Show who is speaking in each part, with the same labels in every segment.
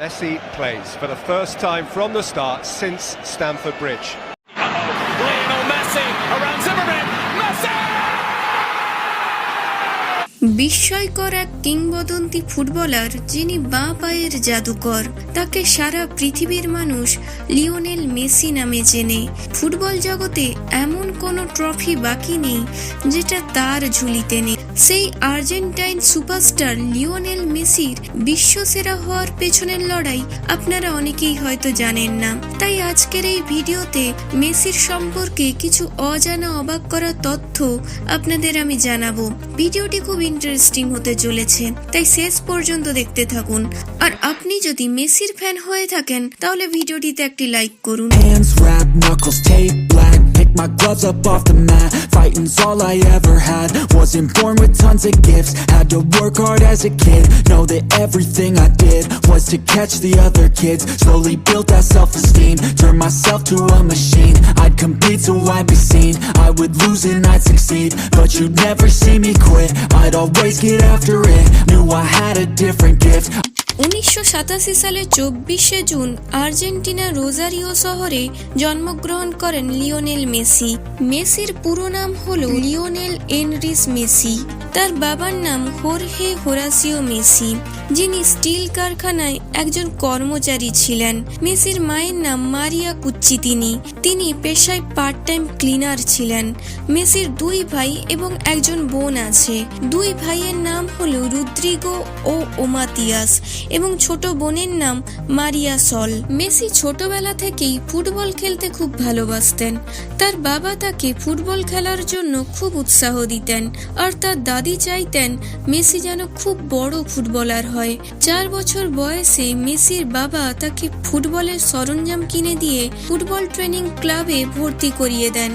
Speaker 1: Messi plays for the first time from the start since Stamford Bridge.
Speaker 2: Uh -oh, Lionel Messi around Zimmerman. Messi!
Speaker 3: বিস্ময়কর এক কিংবদন্তি footballer যিনি বাঁ পায়ের জাদুকর তাকে সারা পৃথিবীর মানুষ লিওনেল মেসি নামে চেনে ফুটবল জগতে এমন কোনো ট্রফি বাকি নেই যেটা তার ঝুলিতে নেই। সেই আর্জেন্টাইন সুপারস্টার লিওনেল মেসির বিশ্বসেরা হওয়ার পেছনের লড়াই আপনারা অনেকেই হয়তো জানেন না। তাই আজকের এই ভিডিওতে মেসির সম্পর্কে কিছু অজানা অবাক করা তথ্য আপনাদের আমি জানাব। ভিডিওটি খুব ইন্টারেস্টিং হতে চলেছে, তাই শেষ পর্যন্ত দেখতে থাকুন। আর আপনি যদি মেসির ফ্যান হয়ে থাকেন, তাহলে ভিডিওটিতে একটি লাইক করুন।
Speaker 4: My gloves up off the mat. Fighting's all I ever had. Wasn't born with tons of gifts. Had to work hard as a kid. Know that everything I did was to catch the other kids. Slowly built that self esteem. Turned myself to a machine. I'd compete so I'd be seen. I would lose and I'd succeed. But you'd never see me quit. I'd always get after it. Knew I had a different gift.
Speaker 3: উনিশশো সালের চব্বিশে June Argentina Rosario শহরে জন্মগ্রহণ করেন Lionel Messi. মেসির পুরো নাম হল লিওনেল এনরিস মেসি। তার বাবার নাম হোরহে হোরাসিও মেসি। যিনি স্টিল কারখানায় একজন কর্মচারী ছিলেন। মেসির মায়ের নাম মারিয়া কুচ্চিতিনি তিনি। পেশায় পার্ট টাইম ক্লিনার ছিলেন। মেসির দুই ভাই এবং একজন বোন আছে। দুই ভাইয়ের নাম হল রুদ্রিগো ও ওমাতিয়াস এবং ছোট বোনের নাম মারিয়া সল। মেসি ছোটবেলা থেকেই ফুটবল খেলতে খুব ভালোবাসতেন। তার বাবা তাকে ফুটবল খেলার জন্য খুব উৎসাহ দিতেন। আর তার দাদি চাইতেন মেসি যেন খুব বড় ফুটবলার হয়। চার বছর বয়সে মেসির বাবা তাকে ফুটবলের সরঞ্জাম কিনে দিয়ে ফুটবল ট্রেনিং ক্লাবে ভর্তি করিয়ে দেন।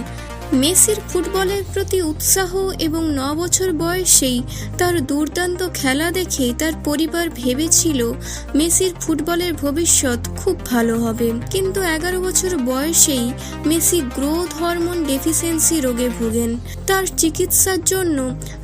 Speaker 3: মেসির ফুটবলের প্রতি উৎসাহ এবং ন বছর বয়সেই তার দুর্দান্ত খেলা দেখে তার পরিবার ভেবেছিল মেসির ফুটবলের ভবিষ্যৎ খুব ভালো হবে। কিন্তু এগারো বছর বয়সেই মেসি গ্রোথ হরমোন ডেফিসিয়েন্সি রোগে ভোগেন। তার চিকিৎসার জন্য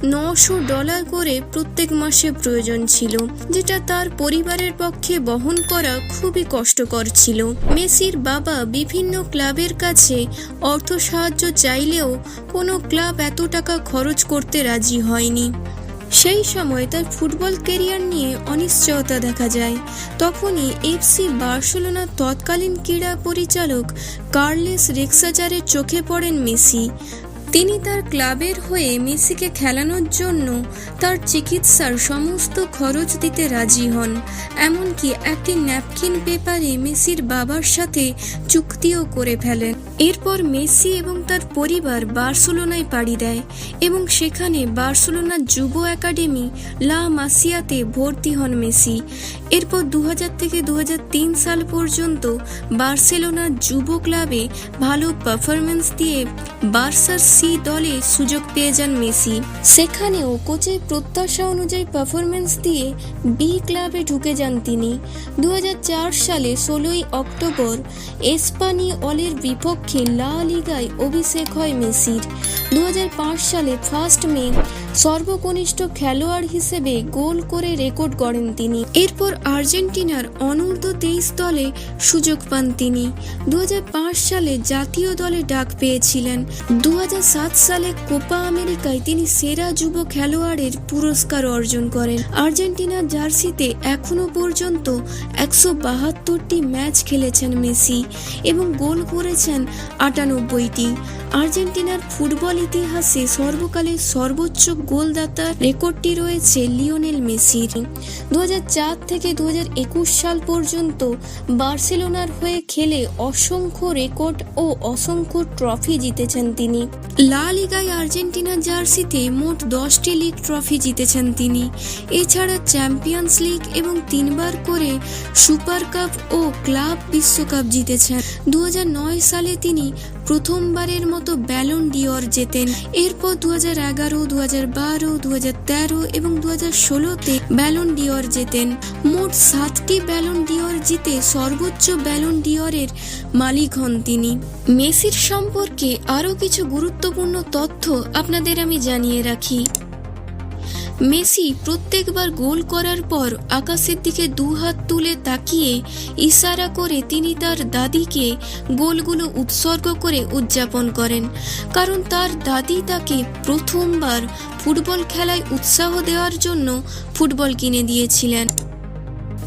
Speaker 3: নশো ডলার করে প্রত্যেক মাসে প্রয়োজন ছিল, যেটা তার পরিবারের পক্ষে বহন করা খুবই কষ্টকর ছিল। মেসির বাবা বিভিন্ন ক্লাবের কাছে অর্থ সাহায্য চাইলেও কোনো ক্লাব এত টাকা খরচ করতে রাজি হয়নি। সেই সময় তার ফুটবল কেরিয়ার নিয়ে অনিশ্চয়তা দেখা যায়। তখনই এফসি বার্সেলোনার তৎকালীন ক্রীড়া পরিচালক কার্লেস রেক্সাচারের চোখে পড়েন মেসি। তিনি তার ক্লাবের হয়ে মেসিকে খেলানোর জন্য তার চিকিৎসার সমস্ত খরচ দিতে রাজি হন। এমনকি একটি ন্যাপকিন পেপারে মেসির বাবার সাথে চুক্তিও করে ফেলেন। এরপর মেসি এবং তার পরিবার বার্সেলোনায় পাড়ি দেয় এবং সেখানে বার্সেলোনার যুব একাডেমি লা মাসিয়াতে ভর্তি হন মেসি। এরপর দু থেকে দু হাজার তিন সাল পর্যন্ত বার্সেলোনার যুব ক্লাবে ভালো পারফরমেন্স দিয়ে বার্সার সি দলে সুযোগ পেয়ে যান মেসি। সেখানেও কোচের প্রত্যাশা অনুযায়ী পারফরমেন্স দিয়ে বি ক্লাবে ঢুকে যান তিনি। দু হাজার চার সালে ষোলোই অক্টোবর এসপানি অলের বিপক্ষে লা লিগায় অভিষেক হয় মেসির। দু হাজার পাঁচ সালে ফার্স্ট মে সর্বকনিষ্ঠ খেলোয়াড় হিসেবে গোল করে রেকর্ড গড়েন তিনি। এরপর আর্জেন্টিনার অনূর্ধ্ব তেইশ দলে সুযোগ পান তিনি। দু হাজার পাঁচ সালে জাতীয় দলে ডাক পেয়েছিলেন। দু হাজার সাত সালে কোপা আমেরিকায় তিনি সেরা যুব খেলোয়াড়ের পুরস্কার অর্জন করেন। আর্জেন্টিনার জার্সিতে এখনও পর্যন্ত একশো বাহাত্তরটি ম্যাচ খেলেছেন মেসি এবং গোল করেছেন আটানব্বইটি। আর্জেন্টিনার ফুটবল ইতিহাসে সর্বকালের সর্বোচ্চ গোলদাতার রেকর্ডটি রয়েছে লিওনেল মেসির। দু হাজার চার থেকে দু হাজার একুশ সাল পর্যন্ত বার্সেলোনার হয়ে খেলে অসংখ্য রেকর্ড ও অসংখ্য ট্রফি জিতেছেন তিনি। লা লিগায় আর্জেন্টিনা জার্সিতে মোট দশটি লিগ ট্রফি জিতেছেন তিনি। এছাড়া চ্যাম্পিয়ন্স লিগ এবং তিনবার করে সুপার কাপ ও ক্লাব বিশ্বকাপ জিতেছেন। দুই হাজার নয় সালে তিনি প্রথমবারের মতো ব্যালন ডিওর জেতেন। এরপর দু হাজার এগারো দু হাজার বারো দু হাজার তেরো এবং দু হাজার ষোলোতে ব্যালন ডিওর জেতেন। মোট সাতটি ব্যালন ডিওর জিতে সর্বোচ্চ ব্যালন ডিওরের মালিক হন তিনি। মেসির সম্পর্কে আরও কিছু গুরুত্বপূর্ণ তথ্য আপনাদের আমি জানিয়ে রাখি। মেসি প্রত্যেকবার গোল করার পর আকাশের দিকে দুহাত তুলে তাকিয়ে ইশারা করে তিনি তার দাদিকে গোলগুলো উৎসর্গ করে উদযাপন করেন। কারণ তার দাদি তাকে প্রথমবার ফুটবল খেলায় উৎসাহ দেওয়ার জন্য ফুটবল কিনে দিয়েছিলেন।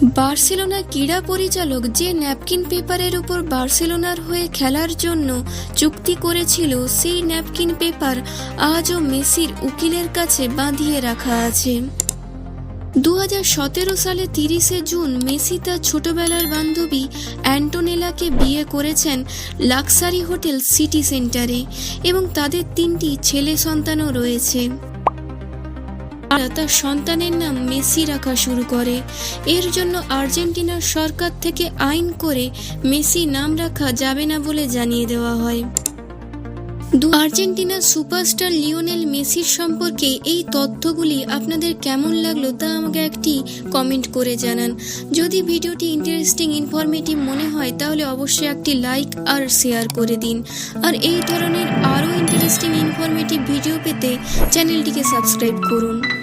Speaker 3: বার্সেলোনা ক্রীড়া পরিচালক যে ন্যাপকিন পেপারের উপর বার্সেলোনার হয়ে খেলার জন্য চুক্তি করেছিল, সেই ন্যাপকিন পেপার আজও মেসির উকিলের কাছে বাঁধিয়ে রাখা আছে। দু হাজার সতেরো সালে তিরিশে জুন মেসি তার ছোটবেলার বান্ধবী অ্যান্টোনেলাকে বিয়ে করেছেন লাক্সারি হোটেল সিটি সেন্টারে এবং তাদের তিনটি ছেলে সন্তানও রয়েছে। তার সন্তানের নাম মেসি রাখা শুরু করে। এর জন্য আর্জেন্টিনার সরকার থেকে আইন করে মেসি নাম রাখা যাবে না বলে জানিয়ে দেওয়া হয়। দু আর্জেন্টিনার সুপারস্টার লিওনেল মেসির সম্পর্কে এই তথ্যগুলি আপনাদের কেমন লাগল তা আমাকে একটি কমেন্ট করে জানান। যদি ভিডিওটি ইন্টারেস্টিং, ইনফরমেটিভ মনে হয়, তাহলে অবশ্যই একটি লাইক আর শেয়ার করে দিন। আর এই ধরনের আরও ইন্টারেস্টিং, ইনফরমেটিভ ভিডিও পেতে চ্যানেলটিকে সাবস্ক্রাইব করুন।